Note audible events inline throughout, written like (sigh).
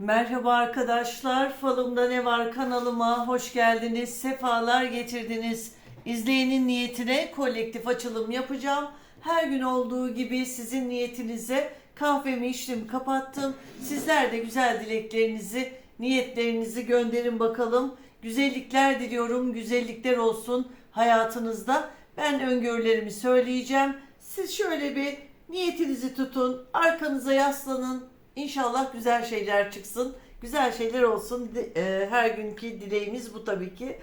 Merhaba arkadaşlar, Falımda Ne Var kanalıma hoş geldiniz, sefalar getirdiniz. İzleyenin niyetine kolektif açılım yapacağım. Her gün olduğu gibi sizin niyetinize kahvemi içtim, kapattım. Sizler de güzel dileklerinizi, niyetlerinizi gönderin bakalım. Güzellikler diliyorum, güzellikler olsun hayatınızda. Ben öngörülerimi söyleyeceğim. Siz şöyle bir niyetinizi tutun, arkanıza yaslanın, İnşallah güzel şeyler çıksın. Güzel şeyler olsun. E, Her günkü dileğimiz bu tabii ki.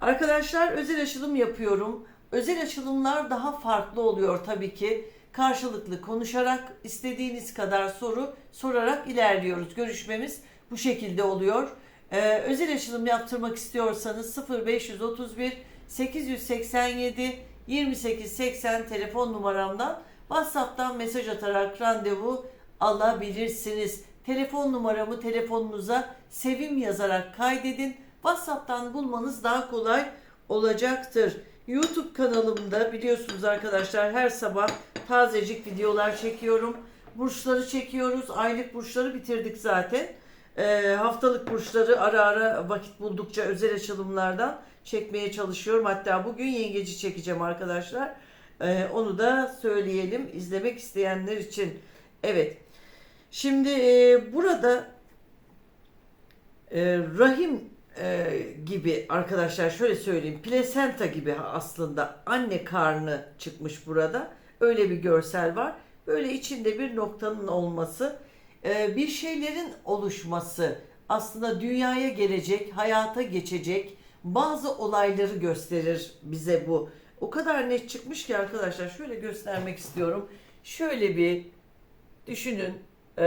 Arkadaşlar özel açılım yapıyorum. Özel açılımlar daha farklı oluyor tabii ki. Karşılıklı konuşarak istediğiniz kadar soru sorarak ilerliyoruz. Görüşmemiz bu şekilde oluyor. Ee, özel açılım yaptırmak istiyorsanız 0531 887 2880 telefon numaramdan WhatsApp'tan mesaj atarak randevu alabilirsiniz. Telefon numaramı telefonunuza sevim yazarak kaydedin. WhatsApp'tan bulmanız daha kolay olacaktır. YouTube kanalımda biliyorsunuz arkadaşlar her sabah tazecik videolar çekiyorum. Burçları çekiyoruz. Aylık burçları bitirdik zaten. Ee, haftalık burçları ara ara vakit buldukça özel açılımlardan çekmeye çalışıyorum. Hatta bugün yengeci çekeceğim arkadaşlar. Ee, onu da söyleyelim izlemek isteyenler için. Evet. Şimdi e, burada e, rahim e, gibi arkadaşlar şöyle söyleyeyim. Plasenta gibi aslında anne karnı çıkmış burada. Öyle bir görsel var. Böyle içinde bir noktanın olması, e, bir şeylerin oluşması, aslında dünyaya gelecek, hayata geçecek bazı olayları gösterir bize bu. O kadar net çıkmış ki arkadaşlar şöyle göstermek istiyorum. Şöyle bir düşünün. E,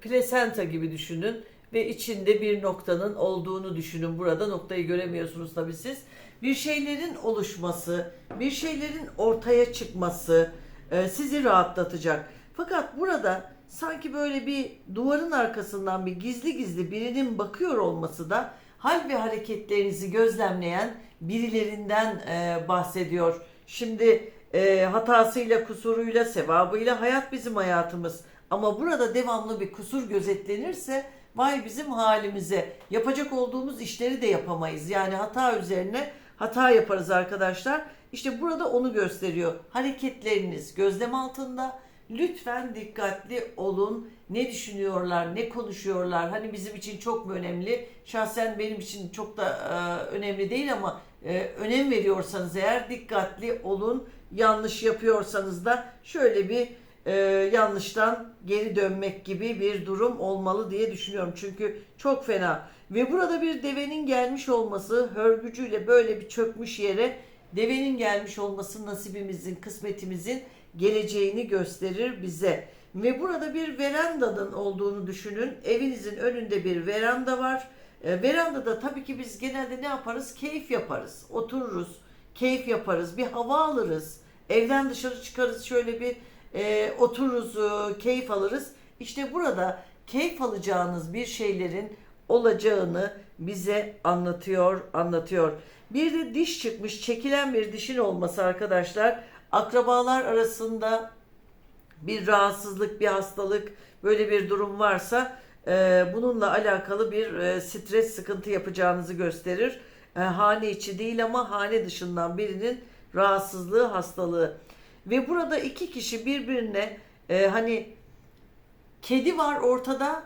plasenta gibi düşünün ve içinde bir noktanın olduğunu düşünün. Burada noktayı göremiyorsunuz tabii siz. Bir şeylerin oluşması, bir şeylerin ortaya çıkması e, sizi rahatlatacak. Fakat burada sanki böyle bir duvarın arkasından bir gizli gizli birinin bakıyor olması da hal ve hareketlerinizi gözlemleyen birilerinden e, bahsediyor. Şimdi e, hatasıyla, kusuruyla, sevabıyla hayat bizim hayatımız. Ama burada devamlı bir kusur gözetlenirse vay bizim halimize. Yapacak olduğumuz işleri de yapamayız. Yani hata üzerine hata yaparız arkadaşlar. İşte burada onu gösteriyor. Hareketleriniz gözlem altında. Lütfen dikkatli olun. Ne düşünüyorlar, ne konuşuyorlar? Hani bizim için çok mu önemli? Şahsen benim için çok da e, önemli değil ama e, önem veriyorsanız eğer dikkatli olun. Yanlış yapıyorsanız da şöyle bir e, yanlıştan geri dönmek gibi bir durum olmalı diye düşünüyorum. Çünkü çok fena. Ve burada bir devenin gelmiş olması hörgücüyle böyle bir çökmüş yere devenin gelmiş olması nasibimizin, kısmetimizin geleceğini gösterir bize. Ve burada bir verandanın olduğunu düşünün. Evinizin önünde bir veranda var. E, verandada tabii ki biz genelde ne yaparız? Keyif yaparız. Otururuz, keyif yaparız, bir hava alırız. Evden dışarı çıkarız şöyle bir e, otururuz, e, keyif alırız. İşte burada keyif alacağınız bir şeylerin olacağını bize anlatıyor, anlatıyor. Bir de diş çıkmış, çekilen bir dişin olması arkadaşlar. Akrabalar arasında bir rahatsızlık, bir hastalık, böyle bir durum varsa e, bununla alakalı bir e, stres, sıkıntı yapacağınızı gösterir. E, hane içi değil ama hane dışından birinin rahatsızlığı, hastalığı. Ve burada iki kişi birbirine e, hani kedi var ortada.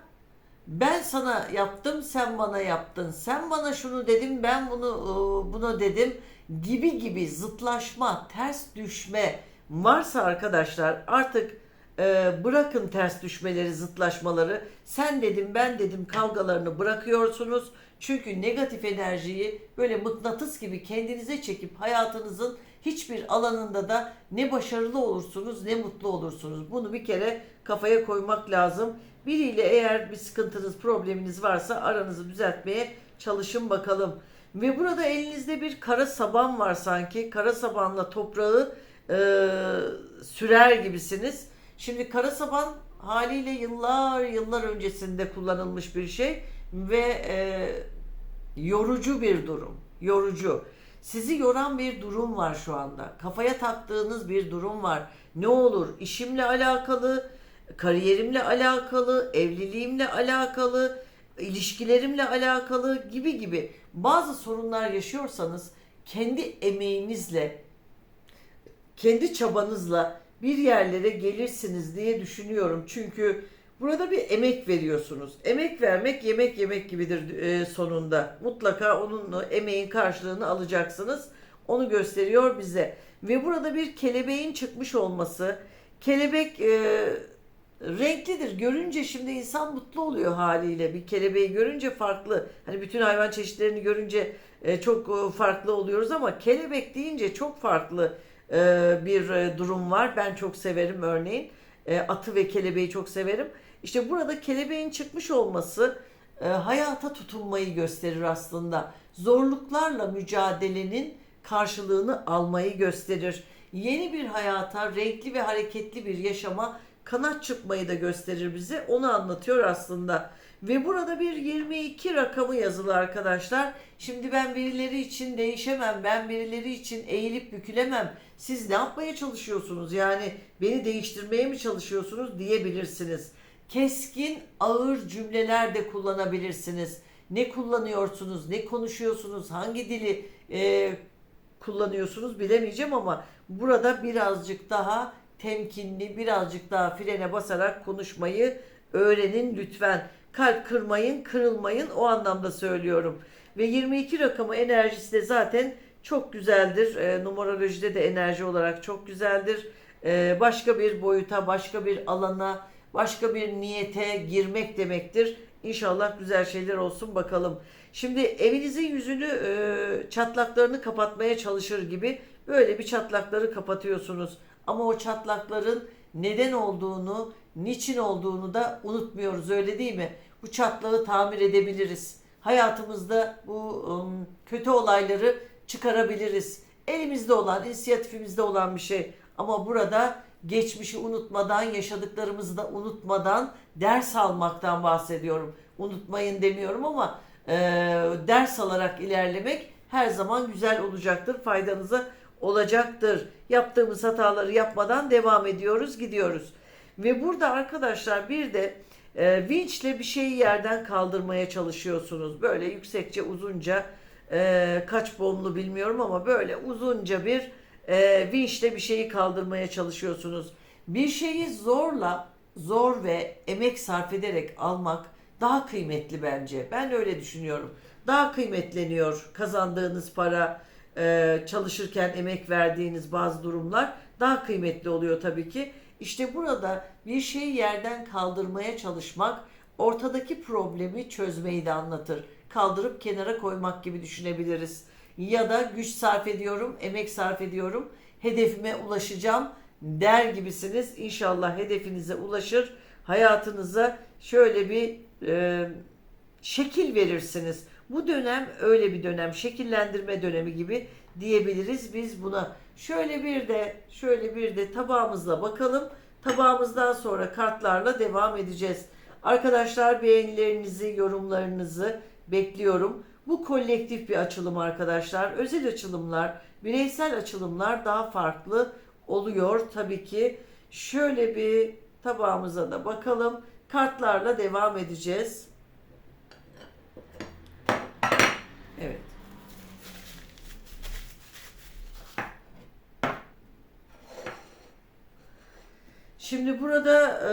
Ben sana yaptım, sen bana yaptın. Sen bana şunu dedim, ben bunu e, buna dedim gibi gibi zıtlaşma, ters düşme varsa arkadaşlar artık e, bırakın ters düşmeleri, zıtlaşmaları. Sen dedim, ben dedim kavgalarını bırakıyorsunuz. Çünkü negatif enerjiyi böyle mıknatıs gibi kendinize çekip hayatınızın hiçbir alanında da ne başarılı olursunuz ne mutlu olursunuz. Bunu bir kere kafaya koymak lazım. Biriyle eğer bir sıkıntınız, probleminiz varsa aranızı düzeltmeye çalışın bakalım. Ve burada elinizde bir kara saban var sanki. Kara sabanla toprağı e, sürer gibisiniz. Şimdi kara saban haliyle yıllar yıllar öncesinde kullanılmış bir şey ve e, yorucu bir durum. Yorucu. Sizi yoran bir durum var şu anda. Kafaya taktığınız bir durum var. Ne olur işimle alakalı, kariyerimle alakalı, evliliğimle alakalı, ilişkilerimle alakalı gibi gibi bazı sorunlar yaşıyorsanız kendi emeğinizle, kendi çabanızla bir yerlere gelirsiniz diye düşünüyorum. Çünkü burada bir emek veriyorsunuz. Emek vermek yemek yemek gibidir e, sonunda. Mutlaka onun emeğin karşılığını alacaksınız. Onu gösteriyor bize. Ve burada bir kelebeğin çıkmış olması. Kelebek e, renklidir. Görünce şimdi insan mutlu oluyor haliyle. Bir kelebeği görünce farklı. Hani bütün hayvan çeşitlerini görünce e, çok e, farklı oluyoruz ama kelebek deyince çok farklı e, bir e, durum var. Ben çok severim örneğin. E, atı ve kelebeği çok severim. İşte burada kelebeğin çıkmış olması e, hayata tutunmayı gösterir aslında. Zorluklarla mücadelenin karşılığını almayı gösterir. Yeni bir hayata, renkli ve hareketli bir yaşama kanat çıkmayı da gösterir bize. Onu anlatıyor aslında. Ve burada bir 22 rakamı yazılı arkadaşlar. Şimdi ben birileri için değişemem. Ben birileri için eğilip bükülemem. Siz ne yapmaya çalışıyorsunuz? Yani beni değiştirmeye mi çalışıyorsunuz diyebilirsiniz. Keskin, ağır cümleler de kullanabilirsiniz. Ne kullanıyorsunuz, ne konuşuyorsunuz, hangi dili e, kullanıyorsunuz bilemeyeceğim ama burada birazcık daha temkinli, birazcık daha frene basarak konuşmayı öğrenin lütfen. Kalp kırmayın, kırılmayın o anlamda söylüyorum. Ve 22 rakamı enerjisi de zaten çok güzeldir. E, numerolojide de enerji olarak çok güzeldir. E, başka bir boyuta, başka bir alana, başka bir niyete girmek demektir. İnşallah güzel şeyler olsun bakalım. Şimdi evinizin yüzünü e, çatlaklarını kapatmaya çalışır gibi böyle bir çatlakları kapatıyorsunuz. Ama o çatlakların neden olduğunu, niçin olduğunu da unutmuyoruz öyle değil mi? Bu çatlağı tamir edebiliriz. Hayatımızda bu kötü olayları çıkarabiliriz. Elimizde olan, inisiyatifimizde olan bir şey. Ama burada geçmişi unutmadan, yaşadıklarımızı da unutmadan ders almaktan bahsediyorum. Unutmayın demiyorum ama e, ders alarak ilerlemek her zaman güzel olacaktır, faydanıza olacaktır. Yaptığımız hataları yapmadan devam ediyoruz, gidiyoruz. Ve burada arkadaşlar bir de e, vinçle bir şeyi yerden kaldırmaya çalışıyorsunuz. Böyle yüksekçe, uzunca, e, kaç boğumlu bilmiyorum ama böyle uzunca bir e, vinçle bir şeyi kaldırmaya çalışıyorsunuz. Bir şeyi zorla, zor ve emek sarf ederek almak daha kıymetli bence. Ben öyle düşünüyorum. Daha kıymetleniyor kazandığınız para, e, çalışırken emek verdiğiniz bazı durumlar daha kıymetli oluyor tabii ki. İşte burada bir şeyi yerden kaldırmaya çalışmak ortadaki problemi çözmeyi de anlatır. Kaldırıp kenara koymak gibi düşünebiliriz. Ya da güç sarf ediyorum, emek sarf ediyorum, hedefime ulaşacağım der gibisiniz. İnşallah hedefinize ulaşır, hayatınıza şöyle bir e, şekil verirsiniz. Bu dönem öyle bir dönem, şekillendirme dönemi gibi diyebiliriz biz buna. Şöyle bir de şöyle bir de tabağımızla bakalım. Tabağımızdan sonra kartlarla devam edeceğiz. Arkadaşlar beğenilerinizi, yorumlarınızı bekliyorum. Bu kolektif bir açılım arkadaşlar. Özel açılımlar, bireysel açılımlar daha farklı oluyor tabii ki. Şöyle bir tabağımıza da bakalım. Kartlarla devam edeceğiz. Evet. Şimdi burada e,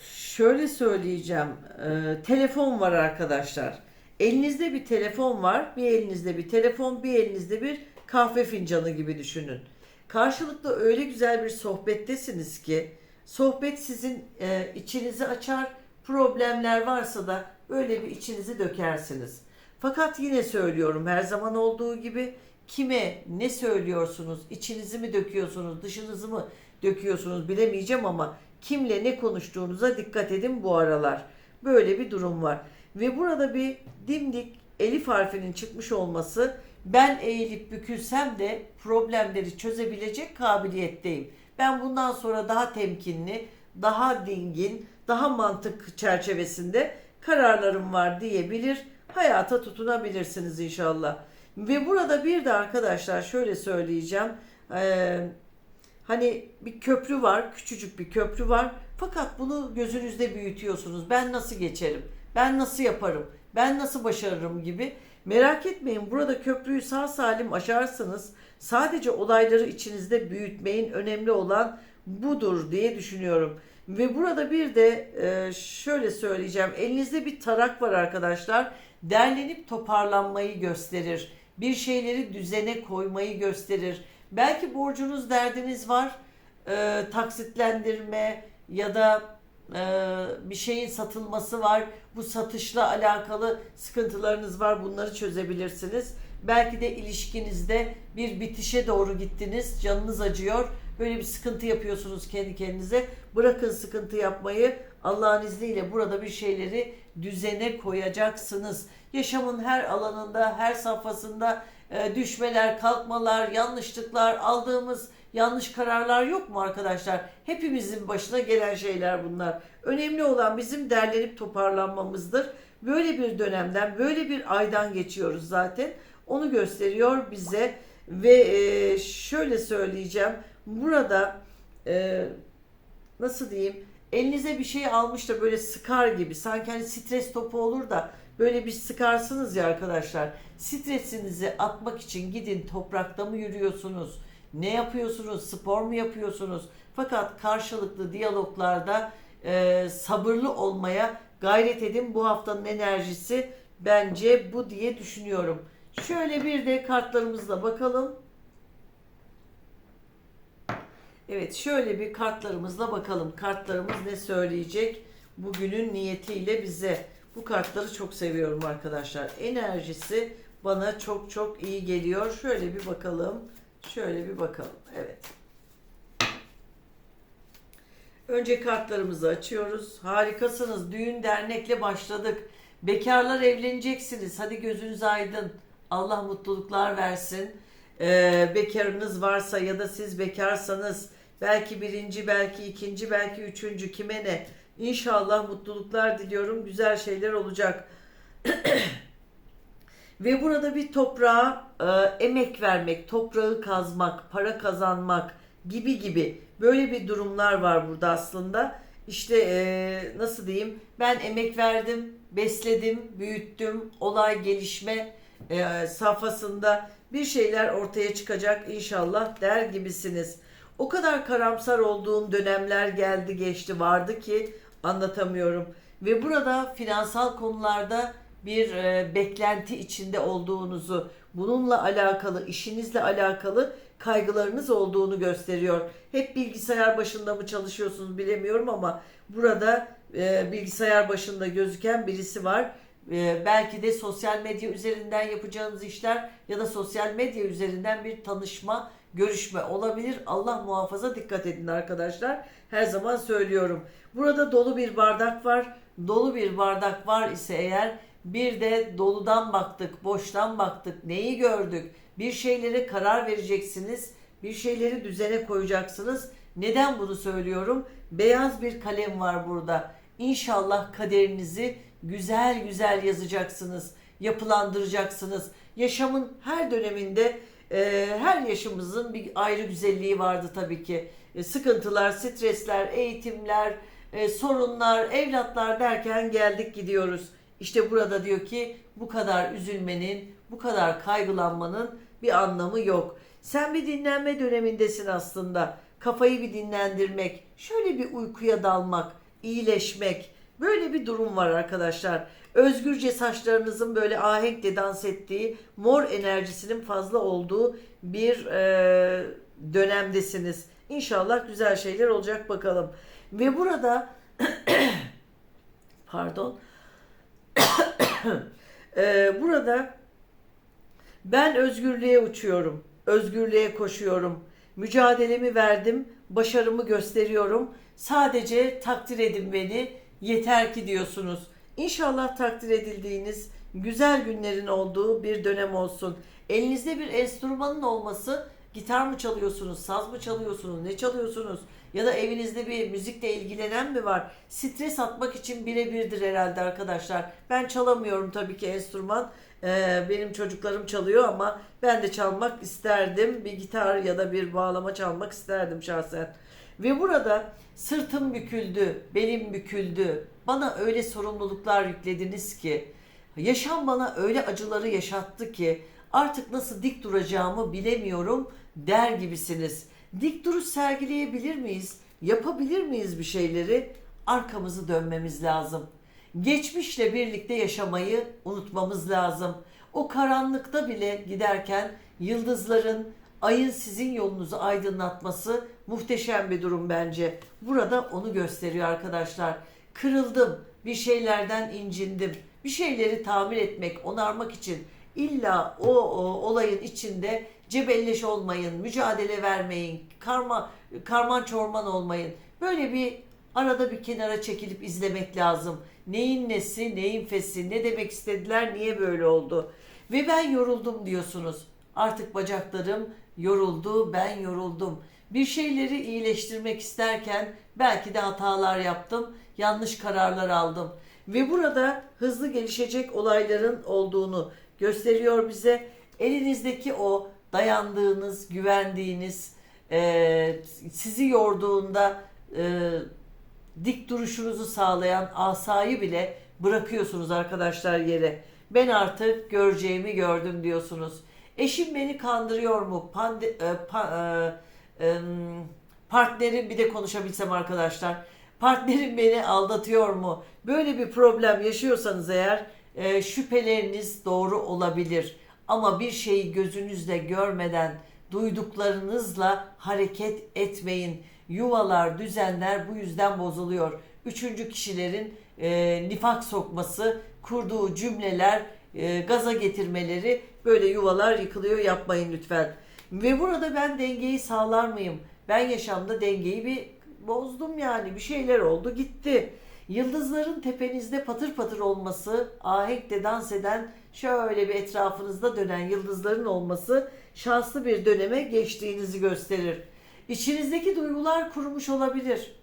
şöyle söyleyeceğim. E, telefon var arkadaşlar. Elinizde bir telefon var. Bir elinizde bir telefon, bir elinizde bir kahve fincanı gibi düşünün. Karşılıklı öyle güzel bir sohbettesiniz ki sohbet sizin e, içinizi açar. Problemler varsa da böyle bir içinizi dökersiniz. Fakat yine söylüyorum her zaman olduğu gibi kime ne söylüyorsunuz? İçinizi mi döküyorsunuz, dışınızı mı döküyorsunuz bilemeyeceğim ama kimle ne konuştuğunuza dikkat edin bu aralar. Böyle bir durum var. Ve burada bir dimdik elif harfinin çıkmış olması ben eğilip bükülsem de problemleri çözebilecek kabiliyetteyim. Ben bundan sonra daha temkinli, daha dingin, daha mantık çerçevesinde kararlarım var diyebilir. Hayata tutunabilirsiniz inşallah. Ve burada bir de arkadaşlar şöyle söyleyeceğim. Ee, hani bir köprü var, küçücük bir köprü var. Fakat bunu gözünüzde büyütüyorsunuz. Ben nasıl geçerim? Ben nasıl yaparım? Ben nasıl başarırım gibi. Merak etmeyin burada köprüyü sağ salim aşarsınız. Sadece olayları içinizde büyütmeyin. Önemli olan budur diye düşünüyorum. Ve burada bir de e, şöyle söyleyeceğim. Elinizde bir tarak var arkadaşlar. Derlenip toparlanmayı gösterir. Bir şeyleri düzene koymayı gösterir. Belki borcunuz, derdiniz var. E, taksitlendirme ya da e, bir şeyin satılması var. Bu satışla alakalı sıkıntılarınız var. Bunları çözebilirsiniz. Belki de ilişkinizde bir bitişe doğru gittiniz. Canınız acıyor. Böyle bir sıkıntı yapıyorsunuz kendi kendinize. Bırakın sıkıntı yapmayı. Allah'ın izniyle burada bir şeyleri düzene koyacaksınız. Yaşamın her alanında, her safhasında e, düşmeler, kalkmalar, yanlışlıklar, aldığımız yanlış kararlar yok mu arkadaşlar? Hepimizin başına gelen şeyler bunlar. Önemli olan bizim derlenip toparlanmamızdır. Böyle bir dönemden, böyle bir aydan geçiyoruz zaten. Onu gösteriyor bize ve e, şöyle söyleyeceğim. Burada e, nasıl diyeyim? Elinize bir şey almış da böyle sıkar gibi. Sanki hani stres topu olur da böyle bir sıkarsınız ya arkadaşlar. Stresinizi atmak için gidin toprakta mı yürüyorsunuz? Ne yapıyorsunuz? Spor mu yapıyorsunuz? Fakat karşılıklı diyaloglarda e, sabırlı olmaya gayret edin. Bu haftanın enerjisi bence bu diye düşünüyorum. Şöyle bir de kartlarımızla bakalım. Evet şöyle bir kartlarımızla bakalım. Kartlarımız ne söyleyecek bugünün niyetiyle bize. Bu kartları çok seviyorum arkadaşlar. Enerjisi bana çok çok iyi geliyor. Şöyle bir bakalım. Şöyle bir bakalım. Evet. Önce kartlarımızı açıyoruz. Harikasınız. Düğün dernekle başladık. Bekarlar evleneceksiniz. Hadi gözünüz aydın. Allah mutluluklar versin. Ee, bekarınız varsa ya da siz bekarsanız belki birinci, belki ikinci, belki üçüncü kime ne? İnşallah mutluluklar diliyorum. Güzel şeyler olacak. (clears throat) Ve burada bir toprağa e, emek vermek, toprağı kazmak, para kazanmak gibi gibi böyle bir durumlar var burada aslında. İşte e, nasıl diyeyim ben emek verdim, besledim, büyüttüm, olay gelişme e, safhasında bir şeyler ortaya çıkacak inşallah der gibisiniz. O kadar karamsar olduğum dönemler geldi geçti vardı ki anlatamıyorum. Ve burada finansal konularda bir e, beklenti içinde olduğunuzu, bununla alakalı, işinizle alakalı kaygılarınız olduğunu gösteriyor. Hep bilgisayar başında mı çalışıyorsunuz bilemiyorum ama burada e, bilgisayar başında gözüken birisi var. E, belki de sosyal medya üzerinden yapacağınız işler ya da sosyal medya üzerinden bir tanışma, görüşme olabilir. Allah muhafaza dikkat edin arkadaşlar. Her zaman söylüyorum. Burada dolu bir bardak var. Dolu bir bardak var ise eğer bir de doludan baktık, boştan baktık, neyi gördük? Bir şeylere karar vereceksiniz, bir şeyleri düzene koyacaksınız. Neden bunu söylüyorum? Beyaz bir kalem var burada. İnşallah kaderinizi güzel güzel yazacaksınız, yapılandıracaksınız. Yaşamın her döneminde e, her yaşımızın bir ayrı güzelliği vardı tabii ki. E, sıkıntılar, stresler, eğitimler, e, sorunlar, evlatlar derken geldik gidiyoruz. İşte burada diyor ki bu kadar üzülmenin, bu kadar kaygılanmanın bir anlamı yok. Sen bir dinlenme dönemindesin aslında. Kafayı bir dinlendirmek, şöyle bir uykuya dalmak, iyileşmek. Böyle bir durum var arkadaşlar. Özgürce saçlarınızın böyle ahenkle dans ettiği, mor enerjisinin fazla olduğu bir e, dönemdesiniz. İnşallah güzel şeyler olacak bakalım. Ve burada (coughs) pardon ee, (coughs) burada ben özgürlüğe uçuyorum, özgürlüğe koşuyorum, mücadelemi verdim, başarımı gösteriyorum. Sadece takdir edin beni, yeter ki diyorsunuz. İnşallah takdir edildiğiniz güzel günlerin olduğu bir dönem olsun. Elinizde bir enstrümanın olması, gitar mı çalıyorsunuz, saz mı çalıyorsunuz, ne çalıyorsunuz? Ya da evinizde bir müzikle ilgilenen mi var? Stres atmak için birebirdir herhalde arkadaşlar. Ben çalamıyorum tabii ki enstrüman. Ee, benim çocuklarım çalıyor ama ben de çalmak isterdim. Bir gitar ya da bir bağlama çalmak isterdim şahsen. Ve burada sırtım büküldü, belim büküldü. Bana öyle sorumluluklar yüklediniz ki, yaşam bana öyle acıları yaşattı ki artık nasıl dik duracağımı bilemiyorum der gibisiniz. Dik duruş sergileyebilir miyiz? Yapabilir miyiz bir şeyleri? Arkamızı dönmemiz lazım. Geçmişle birlikte yaşamayı unutmamız lazım. O karanlıkta bile giderken yıldızların, ayın sizin yolunuzu aydınlatması muhteşem bir durum bence. Burada onu gösteriyor arkadaşlar. Kırıldım, bir şeylerden incindim. Bir şeyleri tamir etmek, onarmak için illa o, o olayın içinde cebelleş olmayın, mücadele vermeyin, karma karman çorman olmayın. Böyle bir arada bir kenara çekilip izlemek lazım. Neyin nesi, neyin fesi, ne demek istediler, niye böyle oldu? Ve ben yoruldum diyorsunuz. Artık bacaklarım yoruldu, ben yoruldum. Bir şeyleri iyileştirmek isterken belki de hatalar yaptım, yanlış kararlar aldım. Ve burada hızlı gelişecek olayların olduğunu gösteriyor bize. Elinizdeki o dayandığınız, güvendiğiniz, e, sizi yorduğunda e, dik duruşunuzu sağlayan asayı bile bırakıyorsunuz arkadaşlar yere. Ben artık göreceğimi gördüm diyorsunuz. Eşim beni kandırıyor mu? Pande, e, pa- e, e, partnerim bir de konuşabilsem arkadaşlar. Partnerim beni aldatıyor mu? Böyle bir problem yaşıyorsanız eğer e, şüpheleriniz doğru olabilir. Ama bir şeyi gözünüzle görmeden duyduklarınızla hareket etmeyin. Yuvalar, düzenler bu yüzden bozuluyor. Üçüncü kişilerin e, nifak sokması, kurduğu cümleler, e, gaza getirmeleri böyle yuvalar yıkılıyor yapmayın lütfen. Ve burada ben dengeyi sağlar mıyım? Ben yaşamda dengeyi bir bozdum yani bir şeyler oldu gitti. Yıldızların tepenizde patır patır olması, ahenkle dans eden şöyle bir etrafınızda dönen yıldızların olması şanslı bir döneme geçtiğinizi gösterir. İçinizdeki duygular kurumuş olabilir.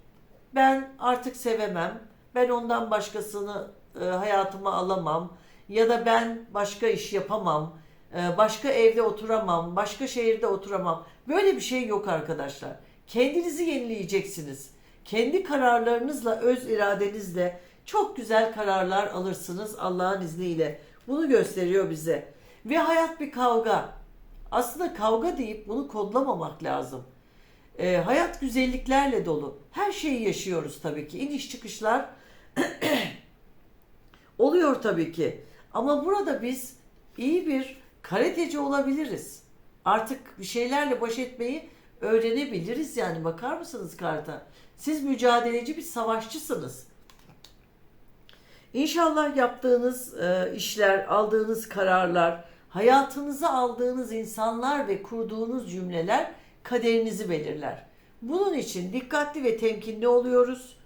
Ben artık sevemem. Ben ondan başkasını e, hayatıma alamam. Ya da ben başka iş yapamam. e, başka evde oturamam. Başka şehirde oturamam. Böyle bir şey yok arkadaşlar. Kendinizi yenileyeceksiniz. Kendi kararlarınızla, öz iradenizle çok güzel kararlar alırsınız Allah'ın izniyle. Bunu gösteriyor bize. Ve hayat bir kavga. Aslında kavga deyip bunu kodlamamak lazım. Ee, hayat güzelliklerle dolu. Her şeyi yaşıyoruz tabii ki. İniş çıkışlar (clears throat) oluyor tabii ki. Ama burada biz iyi bir karateci olabiliriz. Artık bir şeylerle baş etmeyi öğrenebiliriz yani bakar mısınız karta? Siz mücadeleci bir savaşçısınız. İnşallah yaptığınız e, işler, aldığınız kararlar, hayatınıza aldığınız insanlar ve kurduğunuz cümleler kaderinizi belirler. Bunun için dikkatli ve temkinli oluyoruz.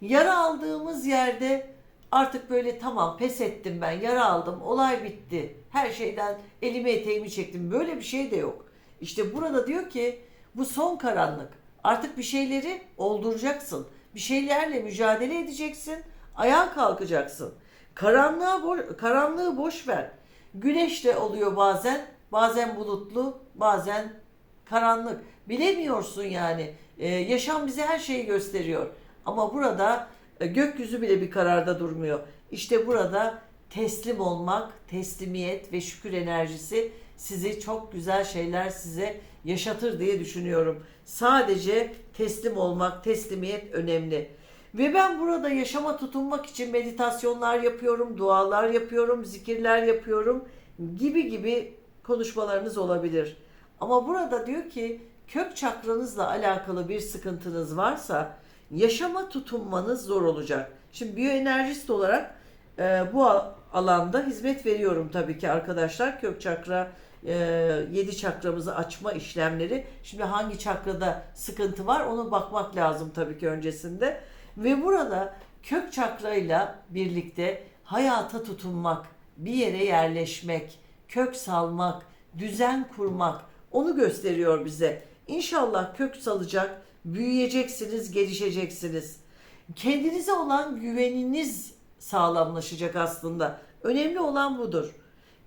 Yara aldığımız yerde artık böyle tamam pes ettim ben, yara aldım, olay bitti. Her şeyden elimi eteğimi çektim. Böyle bir şey de yok. İşte burada diyor ki bu son karanlık. Artık bir şeyleri olduracaksın. Bir şeylerle mücadele edeceksin. Ayağa kalkacaksın. Karanlığa bo- karanlığı boş ver. Güneş de oluyor bazen. Bazen bulutlu, bazen karanlık. Bilemiyorsun yani. Ee, yaşam bize her şeyi gösteriyor. Ama burada gökyüzü bile bir kararda durmuyor. İşte burada teslim olmak, teslimiyet ve şükür enerjisi sizi çok güzel şeyler size yaşatır diye düşünüyorum. Sadece teslim olmak, teslimiyet önemli. Ve ben burada yaşama tutunmak için meditasyonlar yapıyorum, dualar yapıyorum, zikirler yapıyorum gibi gibi konuşmalarınız olabilir. Ama burada diyor ki kök çakranızla alakalı bir sıkıntınız varsa yaşama tutunmanız zor olacak. Şimdi biyoenerjist olarak e, bu al- alanda hizmet veriyorum tabii ki arkadaşlar. Kök çakra, e, yedi çakramızı açma işlemleri. Şimdi hangi çakrada sıkıntı var onu bakmak lazım tabii ki öncesinde. Ve burada kök çakrayla birlikte hayata tutunmak, bir yere yerleşmek, kök salmak, düzen kurmak onu gösteriyor bize. İnşallah kök salacak, büyüyeceksiniz, gelişeceksiniz. Kendinize olan güveniniz sağlamlaşacak aslında. Önemli olan budur.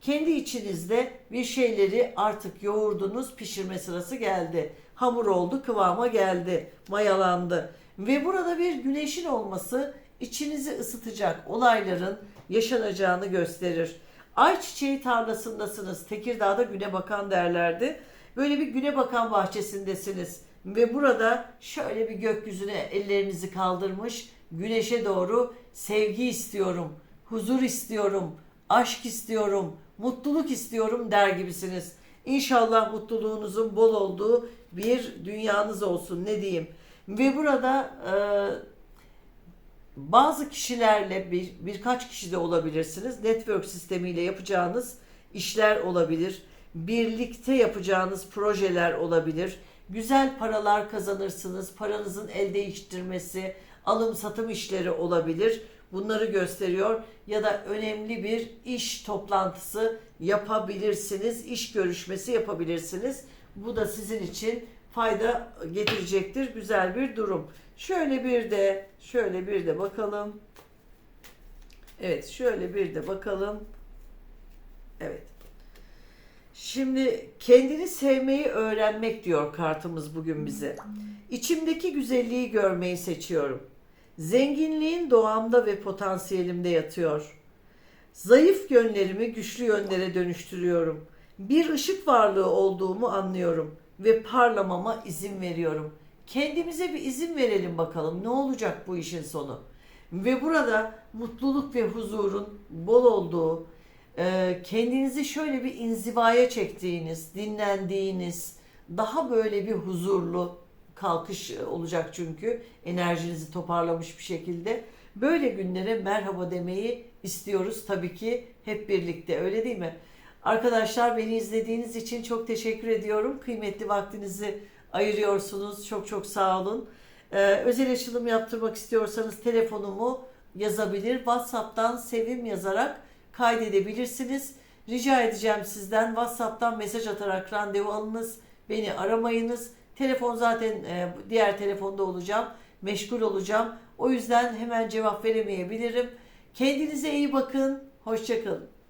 Kendi içinizde bir şeyleri artık yoğurdunuz, pişirme sırası geldi. Hamur oldu, kıvama geldi, mayalandı. Ve burada bir güneşin olması içinizi ısıtacak olayların yaşanacağını gösterir. Ayçiçeği tarlasındasınız. Tekirdağ'da güne bakan derlerdi. Böyle bir güne bakan bahçesindesiniz. Ve burada şöyle bir gökyüzüne ellerinizi kaldırmış güneşe doğru sevgi istiyorum, huzur istiyorum, aşk istiyorum, mutluluk istiyorum der gibisiniz. İnşallah mutluluğunuzun bol olduğu bir dünyanız olsun ne diyeyim. Ve burada e, bazı kişilerle bir, birkaç kişi de olabilirsiniz. Network sistemiyle yapacağınız işler olabilir. Birlikte yapacağınız projeler olabilir. Güzel paralar kazanırsınız. Paranızın el değiştirmesi, alım satım işleri olabilir. Bunları gösteriyor ya da önemli bir iş toplantısı yapabilirsiniz. iş görüşmesi yapabilirsiniz. Bu da sizin için fayda getirecektir. Güzel bir durum. Şöyle bir de şöyle bir de bakalım. Evet, şöyle bir de bakalım. Evet. Şimdi kendini sevmeyi öğrenmek diyor kartımız bugün bize. İçimdeki güzelliği görmeyi seçiyorum. Zenginliğin doğamda ve potansiyelimde yatıyor. Zayıf yönlerimi güçlü yönlere dönüştürüyorum. Bir ışık varlığı olduğumu anlıyorum ve parlamama izin veriyorum. Kendimize bir izin verelim bakalım ne olacak bu işin sonu. Ve burada mutluluk ve huzurun bol olduğu, kendinizi şöyle bir inzivaya çektiğiniz, dinlendiğiniz, daha böyle bir huzurlu kalkış olacak çünkü enerjinizi toparlamış bir şekilde. Böyle günlere merhaba demeyi istiyoruz tabii ki hep birlikte öyle değil mi? Arkadaşlar beni izlediğiniz için çok teşekkür ediyorum. Kıymetli vaktinizi ayırıyorsunuz. Çok çok sağ olun. Ee, özel açılım yaptırmak istiyorsanız telefonumu yazabilir. WhatsApp'tan sevim yazarak kaydedebilirsiniz. Rica edeceğim sizden WhatsApp'tan mesaj atarak randevu alınız. Beni aramayınız. Telefon zaten e, diğer telefonda olacağım. Meşgul olacağım. O yüzden hemen cevap veremeyebilirim. Kendinize iyi bakın. Hoşçakalın.